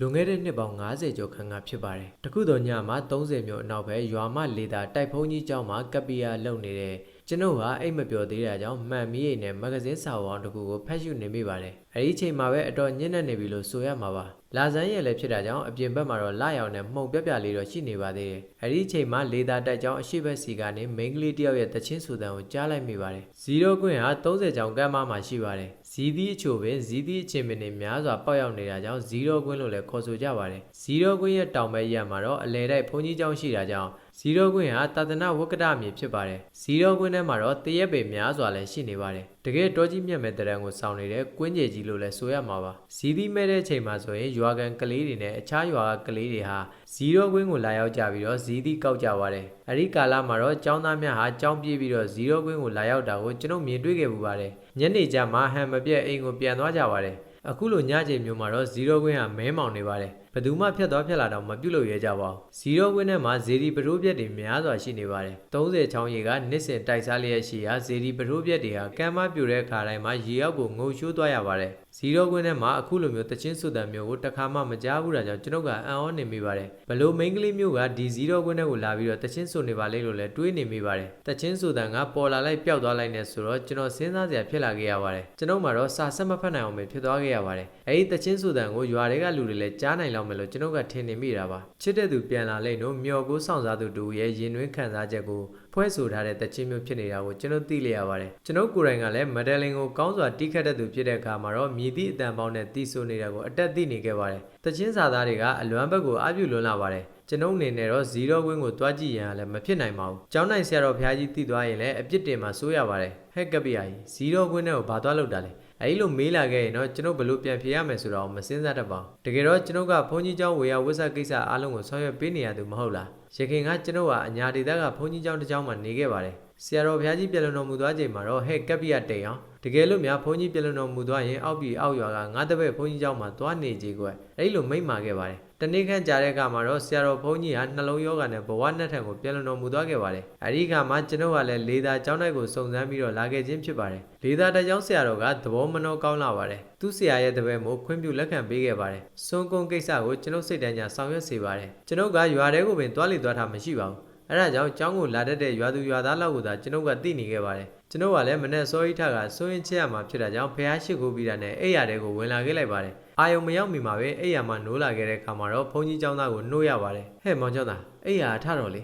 လွန်ခဲ့တဲ့နှစ်ပေါင်း90ကျော်ခန့်ကဖြစ်ပါတယ်။တခုတော်ညမှာ30မြို့အနောက်ဘက်ရွာမလေသာတိုက်ဖုံးကြီးကျောင်းမှာကပီယာလုံနေတဲ့ကျွန်ုပ်ဟာအိတ်မပျော်သေးတာကြောင့်မှန်မီးရိပ်နဲ့မဂဇင်းစာအုပ်တစ်ခုကိုဖတ်ရှုနေမိပါတယ်။အဲဒီအချိန်မှာပဲအတော်ညံ့နေနေပြီလို့ဆိုရမှာပါ။လာဇန်းရဲ့လည်းဖြစ်တာကြောင့်အပြင်ဘက်မှာတော့လာရောင်နဲ့မှုန်ပြပြလေးတော့ရှိနေပါသေးတယ်။အဲဒီအချိန်မှာလေသာတိုက်ကျောင်းအရှိဘက်စီကနေမိန်းကလေးတယောက်ရဲ့တချင်းဆူတန်ကိုကြားလိုက်မိပါတယ်။ဇီရိုကွင်းဟာ30ကျောင်းကမ်းမမှာရှိပါတယ်။ ဇီသီးအချို့ပင်ဇီသီးအချင်းပင်တွေများစွာပေါက်ရောက်နေတာကြောင့်ဇီရိုကွင်းလို့လည်းခေါ်ဆိုကြပါတယ်။ဇီရိုကွင်းရဲ့တောင်ဘက်ရက်မှာတော့အလဲတိုက်ဘုန်းကြီးကျောင်းရှိတာကြောင့် ဇီရိုကွင်းဟာတာသနာဝက္ကတမြေဖြစ်ပါတယ်။ဇီရိုကွင်းထဲမှာတော့တရက်ပေများစွာလည်းရှိနေပါတယ်။တကယ်တောကြီးမြတ်မဲ့တရံကိုစောင့်နေတဲ့ကွင်းကျယ်ကြီးလို့လည်းဆိုရမှာပါ။ဇီသီးမဲ့တဲ့အချိန်မှာဆိုရင်ရွာကန်ကလေးတွေနဲ့အခြားရွာကကလေးတွေဟာဇီရိုကွင်းကိုလာရောက်ကြပြီးတော့ဇီသီးကောက်ကြပါတယ်။အဲဒီကာလမှာတော့ចောင်းသားများဟာចောင်းပြေးပြီးတော့ဇီရိုကွင်းကိုလာရောက်တာကိုကျွန်တော်မြင်တွေ့ခဲ့ပူပါတယ်။ညနေကျမှဟန်မပြတ်အိမ်ကိုပြန်သွားကြပါတယ်။အခုလိုညချိန်မျိုးမှာတော့0ကွင်းဟာမဲမောင်နေပါတယ် ဘယ်သူမှဖြတ်သွားဖြတ်လာတော့မပြုတ်လို့ရဲကြပါဘူး0ကွင်းထဲမှာဇေဒီပရိုးပြက်တွေများစွာရှိနေပါတယ်30ချောင်းရေကနှစ်စဉ်တိုက်စားလျက်ရှိရာဇေဒီပရိုးပြက်တွေဟာကမ်းမပြိုတဲ့ခါတိုင်းမှာရေရောက်ကိုငုံရှိုးသွားရပါတယ်0ကွင်းထဲမှာအခုလိုမျိုးတချင်းစွတ်တံမျိုးကိုတစ်ခါမှမကြားဘူးတာကြောင့်ကျွန်ုပ်ကအံ့ဩနေမိပါတယ်ဘလို့မိန်းကလေးမျိုးကဒီ0ကွင်းထဲကိုလာပြီးတော့တချင်းစွတ်နေပါလေလို့လည်းတွေးနေမိပါတယ်တချင်းစွတ်တံကပေါ်လာလိုက်ပျောက်သွားလိုက်နေဆိုတော့ကျွန်တော်စဉ်းစားစရာဖြစ်လာခဲ့ရပါတယ်ကျွန်ုပ်မှာတော့စာဆက်မဖတ်နိုင်အောင်ပဲဖြစ်သွားခဲ့ရပါတယ်အဲဒီတချင်းစွတ်တံကိုရွာတွေကလူတွေလည်းကြားနိုင်လောက်မယ်လို့ကျွန်ုပ်ကထင်နေမိတာပါချစ်တဲ့သူပြန်လာလိမ့်လို့မျော်ကိုစောင့်စားသူတူရဲ့ရင်တွင်းခံစားချက်ကိုဖွဲ့ဆိုထားတဲ့တချင်းမျိုးဖြစ်နေတာကိုကျွန်တော်သိလျက်ရပါတယ်ကျွန်တော်ကိုယ်တိုင်ကလည်းမဒယ်လင်ကိုကောင်းစွာတီးခတ်တဲ့သူဖြစ်တဲ့အခါမှာတော့မြည်သည့်အတန်ပေါင်းနဲ့တီးဆိုနေတာကိုအတက်သိနေခဲ့ပါတယ်တချင်းစာသားတွေကအလွမ်းဘက်ကိုအပြုလွန်းလာပါတယ်ကျွန်ုပ်အနေနဲ့တော့0ဝင်းကိုတွားကြည့်ရန်လည်းမဖြစ်နိုင်ပါဘူး။ကျောင်းနိုင်ဆရာတော်ဘုရားကြီးတည်သွားရင်လည်းအပြစ်တင်မှာစိုးရပါတယ်။ဟဲ့ကပ္ပိယာကြီး0ဝင်းနဲ့ကိုဘာသွားလုပ်တာလဲ။ အဲဒီလိုမေးလာခဲ့ရင်တော့ကျွန်ုပ်ဘလို့ပြန်ဖြေရမယ်ဆိုတော့မစင်းစားတတ်ပါဘူး။တကယ်တော့ကျွန်ုပ်ကဘုန်းကြီးကျောင်းဝေယဝိဆကိစ္စအားလုံးကိုဆောင်ရွက်ပေးနေရသူမဟုတ်လား။ရခင်ကကျွန်ုပ်ကအညာဒေသကဘုန်းကြီးကျောင်းတစ်ကျောင်းမှာနေခဲ့ပါတယ်။ဆရာတော်ဘုရားကြီးပြည်လွန်တော်မူသွားချိန်မှာတော့ဟဲ့ကပ္ပိယတိတ်အောင် တကယ်လို့များဘုန်းကြီးပြည်လွန်တော်မူသွားရင်အောက်ပြည်အောက်ရွာကငါးတပည့်ဘုန်းကြီးကျောင်းမှာသွားနေကြကွယ်အဲဒီလိုမိန့်မာခဲ့ပါတယ်တနေ့ခန့်ကြာတဲ့အခါမှာတော့ဆရာတော်ဘုန်းကြီးဟာနှလုံးယောဂနဲ့ဘဝနဲ့ထံကိုပြန်လွန်တော်မူသွားခဲ့ပါတယ်အဲဒီအခါမှာကျွန်ုပ်ကလည်းလေသာကျောင်းတိုက်ကိုစုံစမ်းပြီးတော့လာခဲ့ခြင်းဖြစ်ပါတယ်လေသာတကျောင်းဆရာတော်ကသဘောမနှောကောင်းလာပါတယ်သူဆရာရဲ့တပည့်မို့ခွင့်ပြုလက်ခံပေးခဲ့ပါတယ်စွန်ကုန်းကိစ္စကိုကျွန်ုပ်စိတ်တန်းကြဆောင်ရွက်စေပါတယ်ကျွန်ုပ်ကရွာထဲကိုပင်တွားလီတွားထားမရှိပါဘူး အဲဒါကြောင့်ကျောင်းကိုလာတတ်တဲ့ရွာသူရွာသားလောက်ကိုသာကျွန်ုပ်ကသိနေခဲ့ပါတယ်ကျွန်ုပ်ကလည်းမနေ့စောဤထကစိုးရင်ချက်ရမှာဖြစ်တာကြောင့်ဖះရှိခိုးပြီးတာနဲ့အိယာတဲကိုဝင်လာခဲ့လိုက်ပါတယ်အာယုံမရောက်မီမှာပဲအိယာမှာနိုးလာခဲ့တဲ့ခါမှာတော့ဘုန်းကြီးကျောင်းသားကိုနှိုးရပါတယ်ဟဲ့မောင်ကျောင်းသားအိယာထတော့လေ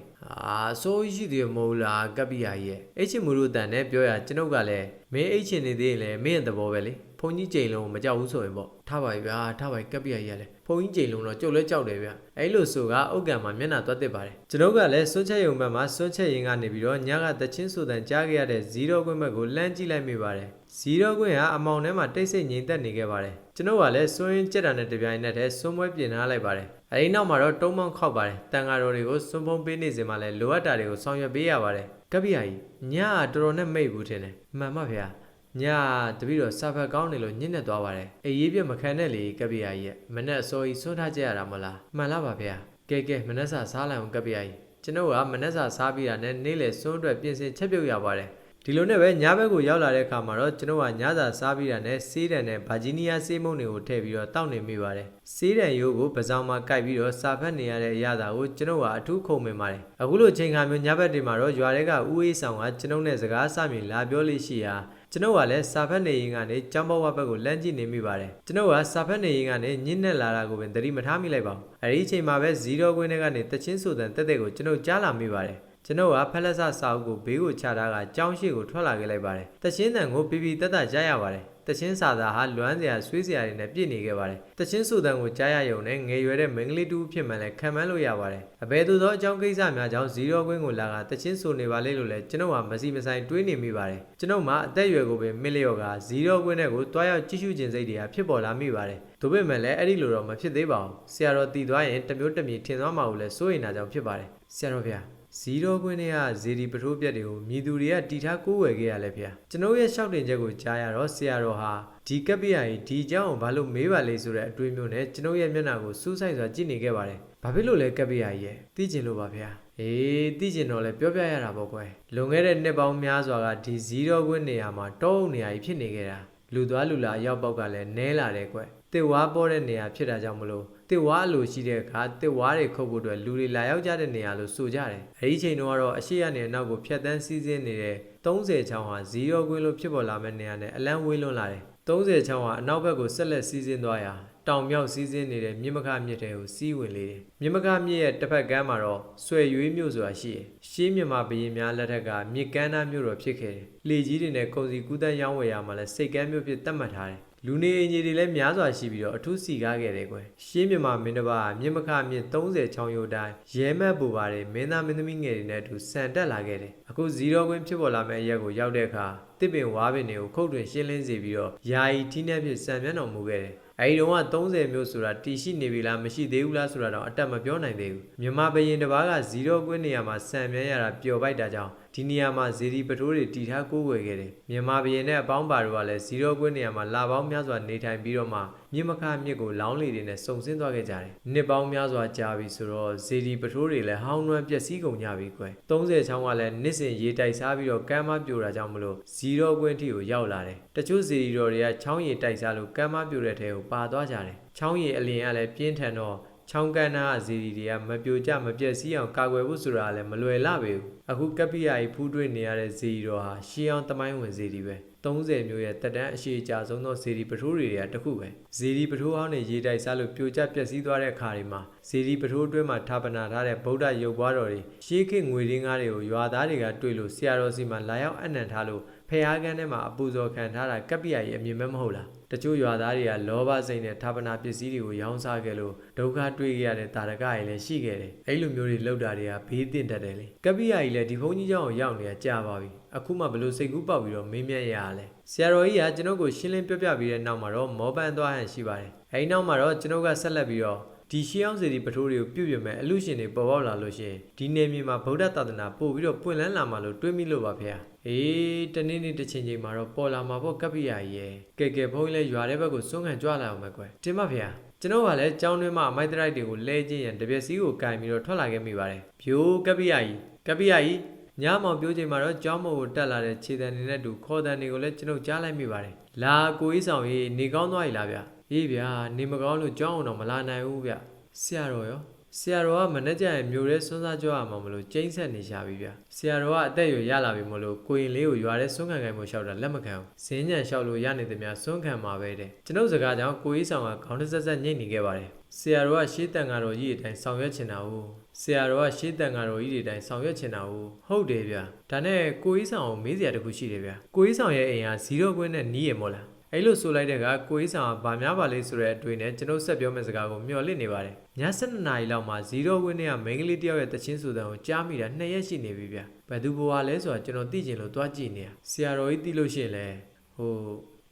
အာစိုးရှိသေးမဟုတ်လားကပ္ပိယာကြီးရဲ့အိချင်မူလို့တန်နဲ့ပြောရကျွန်ုပ်ကလည်းမင်းအိချင်နေသေးရင်လည်းမင်းရဲ့သဘောပဲလေဘုန်းကြီးကြိမ်လုံးမကြောက်ဘူးဆိုရင်ပေါ့ထားပါပြီဗျာထားပါပြီကပ္ပိယကြီးကလည်းဘုန်း ကြီးကြိမ်လုံးတော့ကြုတ်လဲကြောက်တယ်ဗျာအဲ့လိုဆိုကအုတ်ကံမှာမျက်နှာသွက်တစ်ပါတယ်ကျွန်ုပ်ကလည်းစွန့်ချက်ယုံဘက်မှာစွန့်ချက်ရင်ကနေပြီးတော့ညကတချင်းဆိုတန်ကြားခဲ့ရတဲ့0ခွင့်ဘက်ကိုလှမ်းကြည့်လိုက်မိပါတယ်0ခွင့်ဟာအမောင်ထဲမှာတိတ်ဆိတ်ငြိမ်သက်နေခဲ့ပါတယ်ကျွန်ုပ်ကလည်းစွန့်ရင်ကြက်တာနဲ့တပြိုင်နက်တည်းစွန့်ပွဲပြင်ထားလိုက်ပါတယ်အဲဒီနောက်မှာတော့တုံးမောင်းခောက်ပါတယ်တန်ဃာတော်တွေကိုစွန့်ဖုံးပေးနေစဉ်မှာလည်းလိုအပ်တာတွေကိုဆောင်ရွက်ပေးရပါတယ်ကပ္ပိယကြီးညကတော်တော်နဲ့မိတ်ဘူးထင်တယ်မှန်ပါဗျာ ညာတပည့်တော်စာဖတ်ကောင်းနေလို့ညစ်နေသွားပါတယ်အေးရေးပြမခံနဲ့လေကပ္ပိယကြီးရဲ့မနဲ့အစိုးကြီးဆွထားကြရတာမလားမှန်လားပါဗျာကဲကဲမနဲ့စာစားလိုက်အောင်ကပ္ပိယကြီးကျွန်တော်ကမနဲ့စာစားပြီးတာနဲ့နေ့လေစွန်းအတွက်ပြင်ဆင်ချက်ပြုတ်ရပါတယ်ဒီလိုနဲ့ပဲညဘက်ကိုရောက်လာတဲ့အခါမှာတော့ကျွန်တော်ကညစာစားပြီးတာနဲ့စေးတံနဲ့ဗာဂျီးနီးယားစေးမုံတွေကိုထည့်ပြီးတော့တောက်နေမိပါတယ်စေးတံရိုးကိုပစောင်းမှာကိုက်ပြီးတော့စာဖတ်နေရတဲ့အရာသာကိုကျွန်တော်ကအထူးခုံမင်ပါတယ်အခုလိုချိန်ခါမျိုးညဘက်တွေမှာတော့ရွာတွေကဥအေးဆောင်ကကျွန်တော်နဲ့စကားစမြင်လာပြောလေးရှိရာ ကျွန်တော်ကလည်းစာဖတ်နေရင်ကနေចောင်းဘဝဘက်ကိုလမ်းကြည့်နေမိပါတယ်ကျွန်တော်ကစာဖတ်နေရင်ကနေညစ်နဲ့လာတာကိုပင်သတိမထားမိလိုက်ပါဘူးအဲဒီအချိန်မှာပဲ0ခွင်းထဲကနေတချင်းဆိုတဲ့တက်တဲ့ကိုကျွန်တော်ကြားလာမိပါတယ်ကျွန်တော်ကဖက်လက်ဆစာအုပ်ကိုဘေးကိုချထားကကြောင်းရှိကိုထွက်လာခဲ့လိုက်ပါတယ်။တချင်းတန်ကိုပြပြတက်တက်ကြားရပါတယ်။ တချင်းစာသားဟာလွမ်းစရာဆွေးစရာတွေနဲ့ပြည့်နေခဲ့ပါတယ်။တချင်းဆိုတန်ကိုကြားရယုံနဲ့ငယ်ရွယ်တဲ့မင်္ဂလိတူဖြစ်မှလည်းခံမှန်းလို့ရပါတယ်။အဘယ်သူသောအကြောင်းကိစ္စများကြောင့်ဇီရိုကွင်းကိုလာကတချင်းဆိုနေပါလေလို့လည်းကျွန်တော်ကမစီမဆိုင်တွေးနေမိပါတယ်။ကျွန်တော်မှအသက်အရွယ်ကိုပဲမစ်လျော့ကဇီရိုကွင်းနဲ့ကိုတွားရောက်ကြည့်ရှုခြင်းစိတ်တွေကဖြစ်ပေါ်လာမိပါတယ်။ဒါပေမဲ့လည်းအဲ့ဒီလိုတော့မဖြစ်သေးပါဘူး။ဆရာတော်တည်သွားရင်တမျိုးတမီထင်သွားမှာကိုလည်းစိုးရိမ်တာကြောင့်ဖြစ်ပါတယ်။ဆရာတော်ဗျာ ဇီရိုကွင်းတွေကဇေဒီပထိုးပြက်တွေကိုမြည်သူတွေကတီထားကိုးဝယ်ခဲ့ရလဲဗျာကျွန်တော်ရဲ့ရှောက်တင်ချက်ကိုကြားရတော့ဆရာတော်ဟာဒီကပ်ပြရကြီးဒီအကြောင်းကိုဘာလို့မေးပါလဲဆိုတဲ့အတွေးမျိုးနဲ့ကျွန်တော်ရဲ့မျက်နှာကိုစူးစိုက်စွာကြည့်နေခဲ့ပါတယ်ဘာဖြစ်လို့လဲကပ်ပြရကြီးရဲ့သိကျင်လို့ပါဗျာအေးသိကျင်တော့လဲပြောပြရတာပေါ့ကွယ်လွန်ခဲ့တဲ့နှစ်ပေါင်းများစွာကဒီဇီရိုကွင်းနေရာမှာတောအုပ်နေရာကြီးဖြစ်နေခဲ့တာလူသွားလူလာအရောက်ပေါက်ကလည်းနဲလာတယ်ကွယ်တစ်ဝါပေါ်တဲ့နေရာဖြစ်တာကြောင့်မလို့ တစ်ဝါလိုရှိတဲ့အခါတစ်ဝါတွေခုတ်ဖို့အတွက်လူတွေလာရောက်ကြတဲ့နေရာလို့ဆိုကြတယ်အဲဒီချိန်တုန်းကတော့အရှိရနေအနောက်ကိုဖြတ်တန်းစီးဆင်းနေတဲ့30ချောင်းဟာ0ကွင်းလို့ဖြစ်ပေါ်လာမဲ့နေရာနဲ့အလန်းဝေးလွန်းလာတယ်30ချောင်းဟာအနောက်ဘက်ကိုဆက်လက်စီးဆင်းသွားရာတောင်မြောက်စီးဆင်းနေတဲ့မြစ်မခမြစ်ထဲကိုစီးဝင်လေတယ်မြစ်မခမြစ်ရဲ့တစ်ဖက်ကမ်းမှာတော့ဆွဲရွေးမြို့ဆိုတာရှိတယ်ရှေးမြန်မာဘရင်များလက်ထက်ကမြစ်ကမ်းသားမြို့တော်ဖြစ်ခဲ့တယ်လေကြီးတွေနဲ့ကုန်စည်ကူးသန်းရောင်းဝယ်ရမှာလဲစိတ်ကမ်းမြို့ဖြစ်သတ်မှတ်ထားတယ် လူနေအင်ဂျီတွေလည်းများစွာရှိပြီးတော့အထူးစီကားခဲ့တယ်ကွယ်ရှင်းမြန်မာမင်းတစ်ပါးမြင့်မခမြင့်30ချောင်းရိုးတိုင်းရဲမက်ပူပါတယ်မင်းသားမင်းသမီးငယ်တွေနဲ့အတူဆန်တက်လာခဲ့တယ်အခုဇီရောကွင်းဖြစ်ပေါ်လာမယ့်အရက်ကိုရောက်တဲ့အခါတစ်ပင်ဝါးပင်တွေကိုခုတ်တွင်ရှင်းလင်းစေပြီးတော့ယာယီထီးနှက်ဖြစ်ဆံမျက်နှာမူခဲ့တယ်အဲဒီတော့က30မျိုးဆိုတာတီရှိနေပြီလားမရှိသေးဘူးလားဆိုတာတော့အတက်မပြောနိုင်သေးဘူးမြန်မာဘရင်တစ်ပါးကဇီရောကွင်းနေရာမှာဆံမြဲရတာပျော်ပိုက်တာကြောင့် ဒီနေရာမှာဇေဒီပထိုးတွေတီထားကိုးကွယ်ခဲ့တယ်မြန်မာဘရင်နဲ့အပေါင်းပါတို့ကလည်းဇီရောကွင်းနေရာမှာလာပေါင်းများစွာနေထိုင်ပြီးတော့မှမြင့်မခမြစ်ကိုလောင်းလေတွေနဲ့စုံစင်းသွားခဲ့ကြတယ်နှစ်ပေါင်းများစွာကြာပြီဆိုတော့ဇေဒီပထိုးတွေလည်းဟောင်းနှွမ်းပျက်စီးကုန်ကြပြီကွယ်30ချောင်းကလည်းနှစ်စဉ်ရေတိုက်စားပြီးတော့ကမ်းမပြိုတာကြောင့်မလို့ဇီရောကွင်းထိကိုရောက်လာတယ်တချို့ဇေဒီတော်တွေကချောင်းရေတိုက်စားလို့ကမ်းမပြိုတဲ့ထဲကိုပါသွားကြတယ်ချောင်းရည်အလင်ကလည်းပြင်းထန်တော့ ချောင်းကန်နာဇီရီတွေကမပြိုကျမပြက်စီးအောင်ကာကွယ်ဖို့ဆိုတာလည်းမလွယ်လှပေဘူးအခုကပီယာကြီးဖူးတွေ့နေရတဲ့ဇီရီတော်ဟာရှီအောင်တမိုင်းဝင်ဇီရီပဲ30မျိုးရဲ့တက်တန်းအရှိအကြဆုံးသောဇီရီပထိုးတွေကတခုပဲဇီရီပထိုးအောင်နဲ့ရေတိုက်စားလို့ပြိုကျပျက်စီးသွားတဲ့အခါတွေမှာဇီရီပထိုးအတွင်းမှာထာပနာထားတဲ့ဗုဒ္ဓရုပ်ပွားတော်တွေရှေးခေတ်ငွေရင်းကားတွေကိုရွာသားတွေကတွေ့လို့ဆရာတော်စီမှာလာရောက်အနံ့ထားလို့ဖះကန်းထဲမှာအပူဇော်ခံထားတာကပီယာကြီးအမြင်မဲမဟုတ်လား တချို့ရွာသားတွေကလောဘစိတ်နဲ့ဌာပနာပစ္စည်းတွေကိုရောင်းစားခဲ့လို့ဒုက္ခတွေ့ခဲ့ရတဲ့တာရကကြီးလည်းရှိခဲ့တယ်။အဲ့လိုမျိုးတွေလောက်တာတွေကဘေးတင်တတ်တယ်လေ။ကပ္ပိယကြီးလည်းဒီဘုန်းကြီးเจ้าကိုရောက်နေတာကြာပါပြီ။အခုမှဘလို့စိတ်ကူးပေါက်ပြီးတော့မင်းမြတ်ရရလဲ။ဆရာတော်ကြီးကကျွန်ုပ်ကိုရှင်းလင်းပြပြပြီးတဲ့နောက်မှာတော့မောပန်းသွားဟန်ရှိပါတယ်။အဲဒီနောက်မှာတော့ကျွန်ုပ်ကဆက်လက်ပြီးတော့ဒီရှေးအောင်စီဒီပထိုးတွေကိုပြုတ်ပြမဲ့အလူရှင်တွေပေါ်ပေါက်လာလို့ရှိရင်ဒီနေမြေမှာဗုဒ္ဓသာသနာပို့ပြီးတော့ပွင့်လန်းလာမှလို့တွေးမိလို့ပါဗျာ အေးတနေ့နေ့တစ်ချိန်ချိန်မှာတော့ပေါ်လာမှာပေါ့ကပ္ပိယာကြီးရဲ့ကဲကဲဘုန်းကြီးလည်းရွာတဲ့ဘက်ကိုစွန့်ခံကြွလာအောင်မယ်ကွယ်တင်ပါဗျာကျွန်တော်ကလည်းကြောင်းတွင်းမှာမိုက်တရိုက်တွေကိုလဲချင်းရန်တပြက်စီးကိုကင်ပြီးတော့ထွက်လာခဲ့မိပါတယ်ဖြိုးကပ္ပိယာကြီးကပ္ပိယာကြီးညမောင်ပြောချိန်မှာတော့ကြောင်းမို့ကိုတက်လာတဲ့ခြေတံနေနဲ့တူခေါ်တံတွေကိုလည်းကျွန်တော်ကြားလိုက်မိပါတယ်လာကိုကြီးဆောင်ကြီးနေကောင်းသွားပြီလားဗျအေးဗျာနေမကောင်းလို့ကြောင်းအောင်တော့မလာနိုင်ဘူးဗျဆရာတော်ရော ဆရာတော်ကမနေ့ကျရင်မျိုးရဲစွန်းစားကြွရမှာမလို့ကျိန်းဆက်နေရှာပြီဗျဆရာတော်ကအသက်အရွယ်ရလာပြီမလို့ကိုရင်လေးကိုရွာတဲ့စွန်းခံခံမှုလျှောက်တာလက်မခံဘူးစင်းညံလျှောက်လို့ရနေသမျှစွန်းခံမှာပဲတဲ့ကျွန်ုပ်စကားကြောင့်ကိုကြီးဆောင်ကခေါင်းတစ်ဆက်ဆက်ညှိနေခဲ့ပါတယ်ဆရာတော်ကရှေးတန်ဃာတော်ကြီးအတိုင်းဆောင်ရွက်ချင်တာဟုတ်ဆရာတော်ကရှေးတန်ဃာတော်ကြီးတွေတိုင်းဆောင်ရွက်ချင်တာဟုတ်ဟုတ်တယ်ဗျဒါနဲ့ကိုကြီးဆောင်ကိုမေးစရာတခုရှိတယ်ဗျကိုကြီးဆောင်ရဲ့အိမ်ဟာ0ကွင်းနဲ့နီးရမို့လား အဲ့လိုဆိုလိုက်တဲ့ကကိုကြီးဆောင်ကဗာများပါလေဆိုတဲ့အတွေ့နဲ့ကျွန်တော်ဆက်ပြောမယ့်စကားကိုမျှော်လင့်နေပါတယ်ည7နာရီလောက်မှာ0ဝင်းနဲ့ကမိန်းကလေးတယောက်ရဲ့တချင်းဆိုတဲ့ကိုကြားမိတာ2ရက်ရှိနေပြီဗျဘယ်သူဘဝလဲဆိုတာကျွန်တော်သိချင်လို့တွားကြည့်နေရဆရာတော်ကြီးသိလို့ရှိရင်လဲဟို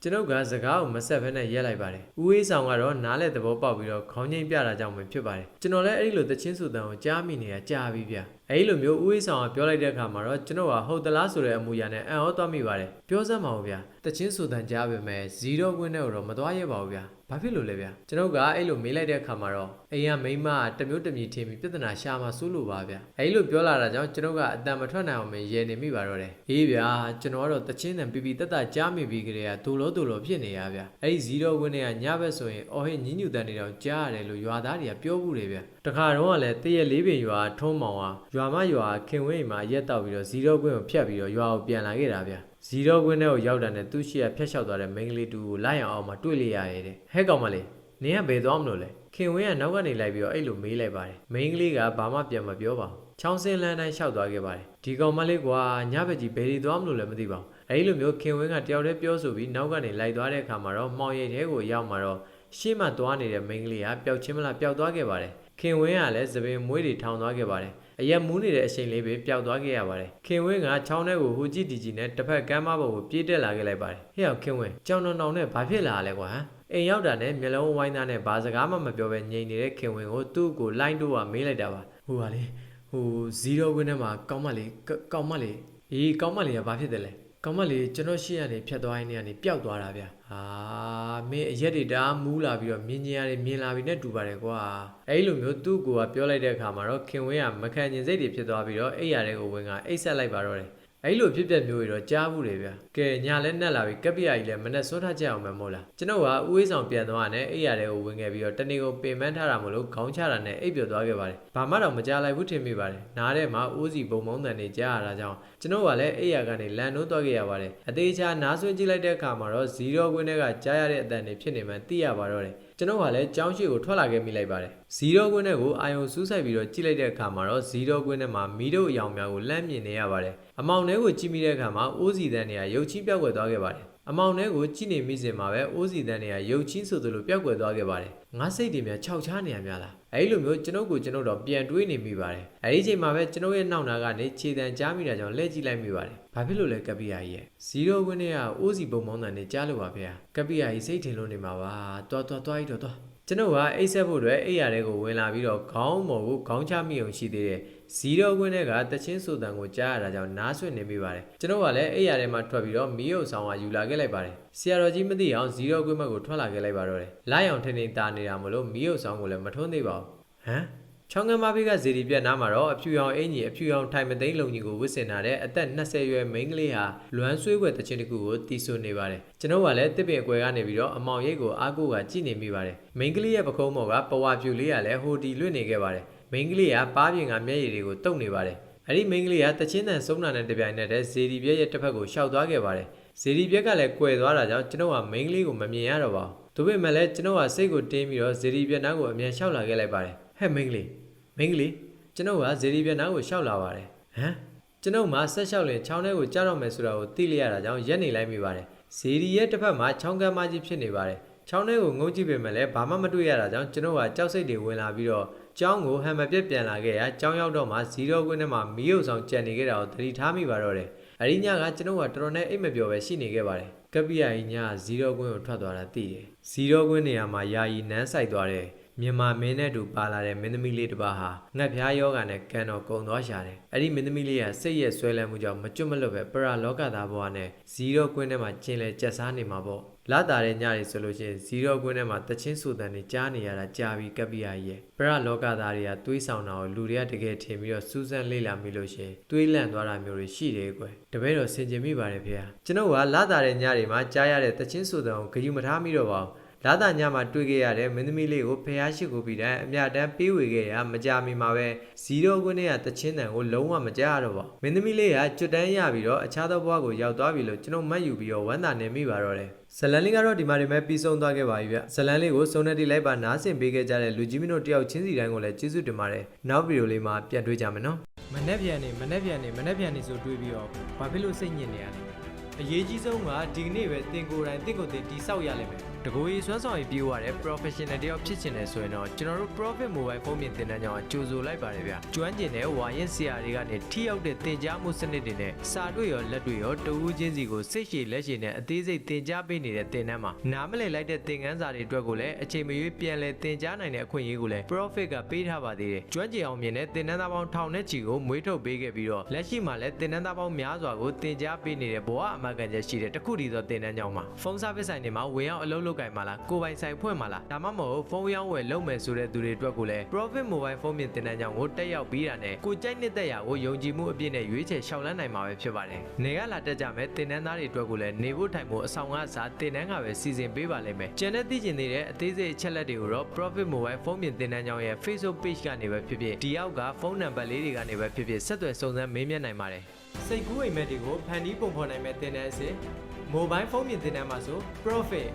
ကျွန်ုပ်ကစကားကိုမဆက်ဘဲနဲ့ရက်လိုက်ပါတယ်။ဦးအေးဆောင်ကတော့နားလဲသဘောပေါက်ပြီးတော့ခေါင်းငိမ့်ပြတာကြောင့်ပဲဖြစ်ပါတယ်။ကျွန်တော်လည်းအဲ့ဒီလိုတချင်းဆူတန်ကိုကြားမိနေတာကြားပြီးဗျ။အဲ့ဒီလိုမျိုးဦးအေးဆောင်ကပြောလိုက်တဲ့အခါမှာတော့ကျွန်တော်ကဟုတ်သလားဆိုတဲ့အမူအရာနဲ့အံ့ဩသွားမိပါတယ်။ပြောစမ်းပါဦးဗျ။တချင်းဆူတန်ကြားပေမဲ့0ကွင်းနဲ့တော့မသွားရပါဘူးဗျ။ ဘာဖြစ်လို့လဲဗျ။ကျွန်ုပ်ကအဲ့လိုမေးလိုက်တဲ့အခါမှာတော့အိမ်ကမိန်းမကတမျိုးတမျိုးထင်ပြီးပြဿနာရှာမှစိုးလို့ပါဗျ။အဲ့လိုပြောလာတာကြောင့်ကျွန်ုပ်ကအတန်မထွက်နိုင်အောင်မရေနေမိပါတော့တယ်။အေးဗျာကျွန်တော်ကတော့တချင်းတန်ပီပီတက်တက်ကြားမိပြီးကြတဲ့ကဒူလို့ဒူလို့ဖြစ်နေရဗျ။အဲ့ဒီ0ကွင်းနဲ့ကညဘက်ဆိုရင်အော်ဟင်းညင်းညူတန်နေတော့ကြားရတယ်လို့ရွာသားတွေကပြောဘူးတယ်ဗျ။တခါတော့ကလည်းတရက်လေးပင်ရွာထုံးမောင်ဟာရွာမရွာခင်ဝင်းမှာရက်တောက်ပြီးတော့0ကွင်းကိုဖျက်ပြီးတော့ရွာကိုပြန်လာခဲ့တာဗျ။ ဇီရောကွင်းထဲကိုရောက်တာနဲ့သူ့ရှိရဖျက်လျှောက်သွားတဲ့မိန်းကလေးတူကိုလိုက်အောင်အောင်မှတွေ့လိုက်ရရဲ့တဲ့ဟဲ့ကောင်မလေးနင်ကဘယ်သွားမလို့လဲခင်ဝင်းကနောက်ကနေလိုက်ပြီးတော့အဲ့လိုမေးလိုက်ပါတယ်မိန်းကလေးကဘာမှပြန်မပြောပါဘူးချောင်းစင်းလန်းတိုင်းလျှောက်သွားခဲ့ပါတယ်ဒီကောင်မလေးကွာညဘက်ကြီးဘယ်ဒီသွားမလို့လဲမသိပါဘူးအဲ့လိုမျိုးခင်ဝင်းကတယောက်တည်းပြောဆိုပြီးနောက်ကနေလိုက်သွားတဲ့အခါမှာတော့မှောင်ရိပ်ထဲကိုရောက်မှာတော့ရှေ့မှသွားနေတဲ့မိန်းကလေးကပျောက်ချင်းမလားပျောက်သွားခဲ့ပါတယ်ခင်ဝင်းကလည်းသပင်မွေးတွေထောင်သွားခဲ့ပါတယ် အရက်မူးနေတဲ့အချိန်လေးပဲပျောက်သွားခဲ့ရပါတယ်ခင်ဝင်းကချောင်းထဲကိုဟိုကြည့်တီကြည့်နဲ့တစ်ဖက်ကမ်းမဘုံကိုပြေးတက်လာခဲ့လိုက်ပါတယ်ဟဲ့အောင်ခင်ဝင်းကြောင်တောင်တောင်နဲ့ဘာဖြစ်လာလဲကွာဟမ်အိမ်ရောက်တာနဲ့မျက်လုံးဝိုင်းသားနဲ့ဘာစကားမှမပြောဘဲငြိမ်နေတဲ့ခင်ဝင်းကိုသူ့ကိုလိုင်းတိုးကမေးလိုက်တာပါဟိုပါလေဟို0ကွင်းထဲမှာကောင်းမလေးကောင်းမလေးအေးကောင်းမလေးကဘာဖြစ်တယ်လဲ ကောင်းမလေးကျွန်တော်ရှေ့ကနေဖြတ်သွားရင်းနဲ့ကနေပျောက်သွားတာဗျာဟာမင်းအရက်တွေတအားမူးလာပြီးတော့မြင်ကြရတယ်မြင်လာပြီးနဲ့တူပါတယ်ကွာအဲ့လိုမျိုးသူ့ကိုကပြောလိုက်တဲ့အခါမှာတော့ခင်ဝင်းကမခံကျင်စိတ်တွေဖြစ်သွားပြီးတော့အိပ်ရတဲ့ကိုဝင်းကအိပ်ဆက်လိုက်ပါတော့တယ် အဲ့လိုဖြစ်ပျက်မျိုးတွေတော့ကြားဘူးတယ်ဗျကဲညာလဲနှက်လာပြီကပ္ပိယကြီးလည်းမနဲ့စောထားကြအောင်မယ်မို့လားကျွန်တော်ကဥအေးဆောင်ပြန်သွားတယ်အိယာတွေကိုဝင်ခဲ့ပြီးတော့တနေ့ကိုပင်ပန်းထားတာမလို့ခေါင်းချတာနဲ့အိပ်ပျော်သွားခဲ့ပါတယ်ဘာမှတော့မကြားလိုက်ဘူးထင်မိပါတယ်နားထဲမှာအိုးစီပုံမုံတန်တွေကြားရတာကြောင့်ကျွန်တော်ကလည်းအိယာကနေလန်နှိုးသွားခဲ့ရပါတယ်အသေးချာနားဆွင့်ကြည့်လိုက်တဲ့အခါမှာတော့0ခွင်းတွေကကြားရတဲ့အတန်တွေဖြစ်နေမှသိရပါတော့တယ်ကျွန်တော်ကလည်းကြောင်းရှိကိုထွက်လာခဲ့မိလိုက်ပါတယ်0ခွင်းတွေကိုအာယုံစူးစိုက်ပြီးတော့ကြည့်လိုက်တဲ့အခါမှာတော့0ခွင်းထဲမှာမီးတို့အယောင်များကိုလှမ်းမြင်နေရပါတယ် အမောင်ထဲကိုကြည့်မိတဲ့အခါမှာအိုးစီတန်တွေကရုပ်ချင်းပြောက်ွယ်သွားခဲ့ပါတယ်အမောင်ထဲကိုကြည့်နေမိစဉ်မှာပဲအိုးစီတန်တွေကရုပ်ချင်းဆိုသလိုပြောက်ွယ်သွားခဲ့ပါတယ်ငါစိတ်တွေများခြောက်ချားနေရများလားအဲ့လိုမျိုးကျွန်ုပ်ကိုကျွန်ုပ်တော့ပြန်တွေးနေမိပါတယ်အဲ့ဒီချိန်မှာပဲကျွန်ုပ်ရဲ့နောက်နာကနေခြေတံကြားမိတာကြောင့်လှည့်ကြည့်လိုက်မိပါတယ်ဘာဖြစ်လို့လဲကပ္ပိယာကြီးရဲ့ဇီရိုခွင်းနဲ့ကအိုးစီပုံမောင်းတန်နဲ့ကြားလို့ပါဗျာကပ္ပိယာကြီးစိတ်ထင်လို့နေမှာပါတွားတွားတွားကြီးတော့တွား ကျွန်ုပ်ကအိတ်ဆက်ဖို့အတွက်အိတ်ရတဲ့ကိုဝင်လာပြီးတော့ခေါင်းမော်ကိုခေါင်းချမိအောင်ရှိသေးတယ်ဇီရိုခွင်းနဲ့ကတချင်းဆိုတန်ကိုကြားရတာကြောင့်နားဆွင့်နေမိပါတယ်ကျွန်တော်ကလည်းအိတ်ရထဲမှာထွက်ပြီးတော့မီးရုပ်ဆောင်ကယူလာခဲ့လိုက်ပါတယ်ဆရာတော်ကြီးမသိအောင်ဇီရိုခွင်းဘက်ကိုထွက်လာခဲ့လိုက်ပါတော့တယ်လိုက်အောင်ထင်းထင်းတာနေတာမလို့မီးရုပ်ဆောင်ကိုလည်းမထွန်းသေးပါဘူးဟမ် ချောင်းကမ်းမဖေးကဇေဒီပြက်နားမှာတော့အဖြူရောင်အင်ကြီးအဖြူရောင်ထိုင်မသိန်းလုံကြီးကိုဝစ်စင်ထားတဲ့အသက်20ရွယ်မိန်းကလေးဟာလွမ်းဆွေးွယ်တခြင်းတစ်ခုကိုတီးဆွနေပါတယ်ကျွန်တော်ကလည်းတစ်ပင်အကွယ်ကနေပြီးတော့အမောင်ရိပ်ကိုအားကိုးကကြည့်နေမိပါတယ်မိန်းကလေးရဲ့ပခုံးမော်ကပဝါပြူလေးကလည်းဟိုတီလွတ်နေခဲ့ပါတယ်မိန်းကလေးကပါးပြင်ကမျက်ရည်တွေကိုတုပ်နေပါတယ်အဲ့ဒီမိန်းကလေးကတချင်းတန်ဆုံးတာနဲ့တပြိုင်နက်တည်းဇေဒီပြက်ရဲ့တစ်ဖက်ကိုရှောက်သွားခဲ့ပါတယ်ဇေဒီပြက်ကလည်းကွယ်သွားတာကြောင့်ကျွန်တော်ကမိန်းကလေးကိုမမြင်ရတော့ပါဘူးဒါပေမဲ့လည်းကျွန်တော်ကစိတ်ကိုတင်းပြီးတော့ဇေဒီပြက်နားကိုအမြန်ရှောက်လာခဲ့လိုက်ပါတယ်ဟဲ့မိန်းကလေး မင်းကလေးကျွန်ုပ်ကဇေဒီပြန်နာကိုရှောက်လာပါတယ်ဟမ်ကျွန်ုပ်မှဆက်လျှောက်လင်ချောင်းထဲကိုကြားတော့မယ်ဆိုတာကိုသိလိုက်ရတာကြောင့်ရက်နေလိုက်မိပါတယ်ဇေဒီရဲ့တစ်ဖက်မှာချောင်းကမ်းမကြီးဖြစ်နေပါတယ်ချောင်းထဲကိုငုံကြည့်ပေမဲ့လည်းဘာမှမတွေ့ရတာကြောင့်ကျွန်ုပ်ကကြောက်စိတ်တွေဝင်လာပြီးတော့ကျောင်းကိုဟန်မပြက်ပြန်လာခဲ့ရကျောင်းရောက်တော့မှဇီရိုကွင်းထဲမှာမီးရုပ်ဆောင်ကြံနေခဲ့တာကိုသတိထားမိပါတော့တယ်အရိညကကျွန်ုပ်ကတော်တော်နဲ့အိတ်မပျော်ပဲရှိနေခဲ့ပါတယ်ကပ္ပိယကြီးညဇီရိုကွင်းကိုထွက်သွားတာသိတယ်ဇီရိုကွင်းနေရာမှာယာယီနန်းဆိုင်သွားတယ် မြန်မာမင်းနဲ့တူပါလာတဲ့မင်းသမီးလေးတစ်ပါးဟာငှက်ဖျားယောဂနဲ့ကန်တော်ကုံသွားရှာတယ်။အဲ့ဒီမင်းသမီးလေးကစိတ်ရဲ့ဆွဲလန်းမှုကြောင့်မကျွတ်မလွတ်ပဲပရာလောကသားဘဝနဲ့ဇီရိုကွင်းထဲမှာကျင်လဲကြက်စားနေမှာပေါ့။လာတာတဲ့ညတွေဆိုလို့ရှိရင်ဇီရိုကွင်းထဲမှာတချင်းဆူတန်တွေကြားနေရတာကြာပြီးကပ်ပြရရဲ့။ပရာလောကသားတွေကတွေးဆောင်တာကိုလူတွေကတကယ်ထင်ပြီးတော့စူးစမ်းလေ့လာမိလို့ရှိရင်တွေးလန့်သွားတာမျိုးတွေရှိတယ်ကွယ်။တပည့်တော်ဆင်ခြင်မိပါတယ်ဖေ။ကျွန်ုပ်ကလာတာတဲ့ညတွေမှာကြားရတဲ့တချင်းဆူတန်ကိုဂရုမထားမိတော့ပါဘူး။ လာတာညမှာတွေ့ခဲ့ရတဲ့မင်းသမီးလေးကိုဖះရှိကိုပြီးတဲ့အမြတမ်းပေးဝေခဲ့ရမကြမီမှာပဲ0ခုနဲ့ကတချင်းတန်ကိုလုံးဝမကြားရတော့ပါမင်းသမီးလေးကကျွတ်တန်းရပြီးတော့အခြားသောဘဝကိုရောက်သွားပြီလို့ကျွန်တော်မှတ်ယူပြီးတော့ဝမ်းသာနေမိပါတော့တယ်ဇလန်လေးကတော့ဒီမှာဒီမဲ့ပြီးဆုံးသွားခဲ့ပါပြီဗျဇလန်လေးကိုစုံနေတိလိုက်ပါနားဆင်ပေးခဲ့ကြတဲ့လူကြီးမင်းတို့တယောက်ချင်းစီတိုင်းကိုလည်းကျေးဇူးတင်ပါတယ်နောက်ဗီဒီယိုလေးမှာပြန်တွေ့ကြမယ်နော်မနေ့ပြန်နေမနေ့ပြန်နေမနေ့ပြန်နေဆိုတွေးပြီးတော့ဘာဖြစ်လို့စိတ်ညစ်နေရလဲအရေးကြီးဆုံးကဒီကနေ့ပဲတင်ကိုယ်တိုင်တင့်ကိုယ်တင်တိဆောက်ရလိမ့်မယ် တကူရီစွမ်းဆောင်ရည်ပြေးရတဲ့ professional တယောက်ဖြစ်ချင်တယ်ဆိုရင်တော့ကျွန်တော်တို့ Profit Mobile ဖုန်းမြင်သင်တန်းကြောင့်ကြိုဆိုလိုက်ပါတယ်ဗျ။ကျွမ်းကျင်တဲ့ဝါရင်ဆရာတွေကနေထိရောက်တဲ့သင်ကြားမှုစနစ်တွေနဲ့စာတွေ့ရောလက်တွေ့ရောတဝူးချင်းစီကိုစိတ်ရှည်လက်ရှည်နဲ့အသေးစိတ်သင်ကြားပေးနေတဲ့သင်တန်းမှာနားမလည်လိုက်တဲ့သင်ခန်းစာတွေအတွက်ကိုလည်းအချိန်မရွေးပြန်လည်သင်ကြားနိုင်တဲ့အခွင့်အရေးကိုလည်း Profit ကပေးထားပါသေးတယ်။ကျွမ်းကျင်အောင်မြင်တဲ့သင်တန်းသားပေါင်းထောင်နဲ့ချီကိုမွေးထုတ်ပေးခဲ့ပြီးတော့လက်ရှိမှာလည်းသင်တန်းသားပေါင်းများစွာကိုသင်ကြားပေးနေတဲ့ဘဝအမှန်ကန်ချက်ရှိတဲ့တခုတည်းသောသင်တန်းကြောင့်မှာဖုန်း service ဆိုင်တွေမှာဝင်ရောက်အလုပ်လုပ်ကင်မှာလားကိုယ်ပိုင်ဆိုင်ဖွင့်မှာလားဒါမှမဟုတ်ဖုန်းရောင်းဝယ်လုပ်မယ်ဆိုတဲ့သူတွေအတွက်ကိုလည်း profit mobile ဖုန်းမြင်တင်တန်းကြောင်းကိုတက်ရောက်ပြီးတာနဲ့ကိုကြိုက်နေတဲ့ရာကိုယုံကြည်မှုအပြည့်နဲ့ရွေးချယ်ရှောက်လန်းနိုင်မှာပဲဖြစ်ပါတယ်နေကလာတက်ကြမဲ့တင်တန်းသားတွေအတွက်ကိုလည်းနေဖို့ထိုင်ဖို့အဆောင်ကအစားတင်တန်းကပဲစီစဉ်ပေးပါလိမ့်မယ်ကျန်တဲ့သိကျင်နေတဲ့အသေးစိတ်အချက်လက်တွေကိုတော့ profit mobile ဖုန်းမြင်တင်တန်းကြောင်းရဲ့ Facebook page ကနေပဲဖြစ်ဖြစ်ဒီအောက်ကဖုန်းနံပါတ်လေးတွေကနေပဲဖြစ်ဖြစ်ဆက်သွယ်စုံစမ်းမေးမြန်းနိုင်ပါတယ်စိတ်ကူးအိမ်မက်တွေကိုဖန်တီးပုံဖော်နိုင်မဲ့တင်တန်းအစစ်မိုဘိုင်းဖုန်းမြင်တင်တန်းမှာဆို profit